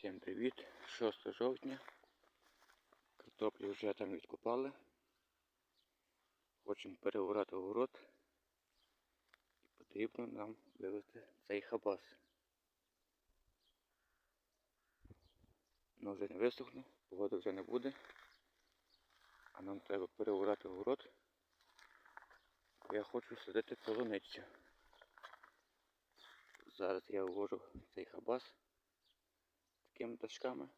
Всім привіт! 6 жовтня. Картоплю вже там відкопали. Хочемо переорати город. І потрібно нам вивезти цей хабас. Ну вже не висохне, погоди вже не буде. А нам треба переорати город. Я хочу садити полуницю. Зараз я ввожу цей хабас такими тачками.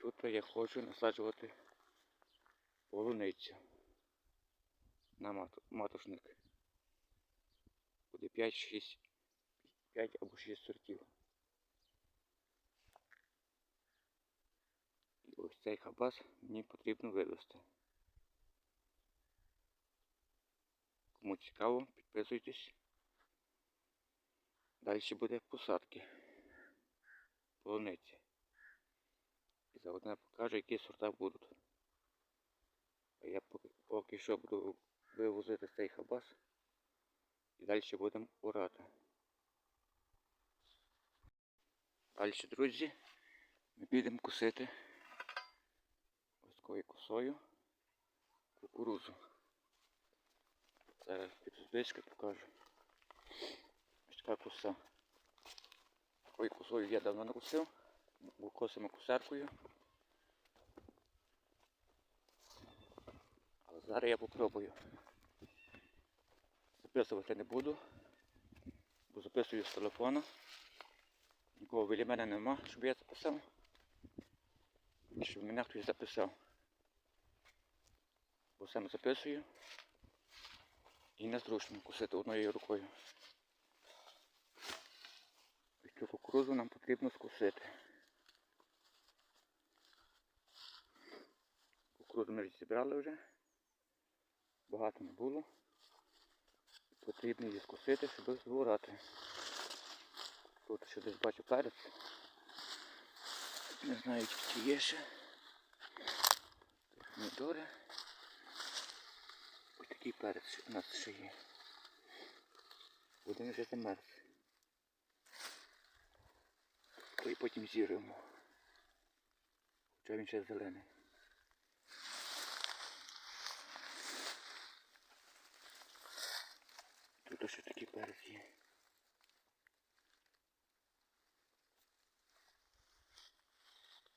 Тут я хочу насаджувати полуницю на мат- матушник. Буде 5-6, 5 або 6 сортів. І ось цей хабас мені потрібно вивезти. Кому цікаво, підписуйтесь. Далі буде посадки полуниці. І заодно покажу, які сорта будуть. А я поки, поки що буду вивозити цей хабас і далі будемо орати. Далі, друзі, ми підемо косити ось такою косою кукурузу. Зараз підблизько покажу. Ось така коса. Такою косою я давно бо косимо косаркою. Але зараз я попробую. Записувати не буду, бо записую з телефона. Нікого біля мене нема, щоб я записав. Щоб мене хтось записав. Бо сам записую. І незручно кусити одною рукою. Цю кукурузу нам потрібно скусити. Кукурузу ми зібрали вже. Багато не було. Потрібно її скусити, щоб згорати. Тут ще десь бачу перець. Не знаю, чи є ще. Тут помідори. Ось такий перець у нас ще є. Будемо вже замерз. То і потім зіримо. Хоча він ще зелений. Тут ще такий перець є.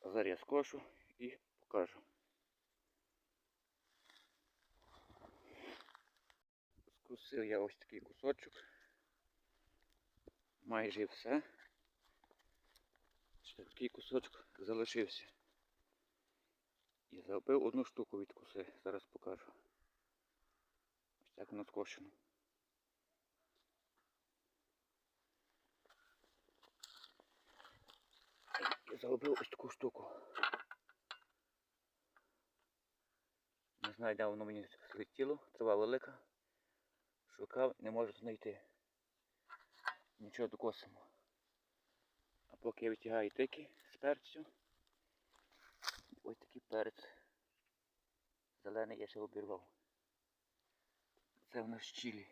Зараз я скошу і покажу. Скусив я ось такий кусочок. Майже все. Ще такий кусочок залишився. І забив одну штуку від коси. Зараз покажу. Ось так воно скошено. І загубив ось таку штуку. Не знаю, де воно мені злетіло, трава велика. Шукав, не можу знайти. Нічого докосимо. Поки я витягаю тики з перцю. Ось такий перець. Зелений я ще обірвав. Це в нас чилі.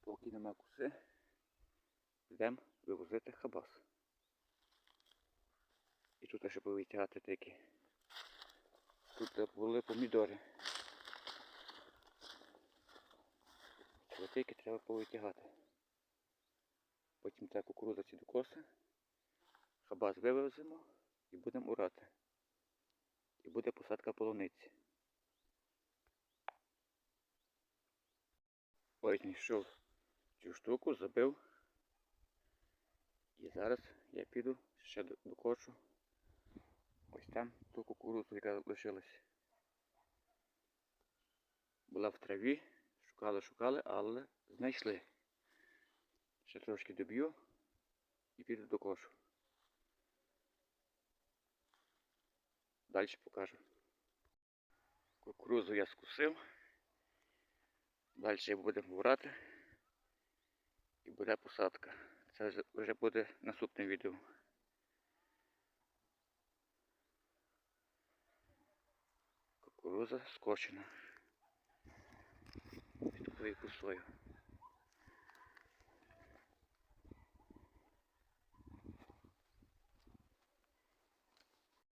Поки нема куси, йдемо вивозити хабас. І тут ще повитягати такі. Тут були помідори. Цвітики треба повитягати. Потім так кукурудза ці докоси. Хабаз вивеземо і будемо урати. І буде посадка полуниці. Ось знайшов цю штуку, забив. І зараз я піду ще до- докочу. Ось там ту кукурудзу, яка лишилась. Була в траві, шукали, шукали, але знайшли. Ще трошки доб'ю і піду до кошу. Далі покажу. Кукурузу я скусив. Далі будемо брати і буде посадка. Це вже- буде наступне відео. Кукуруза скошена. Від такої кусої. косою.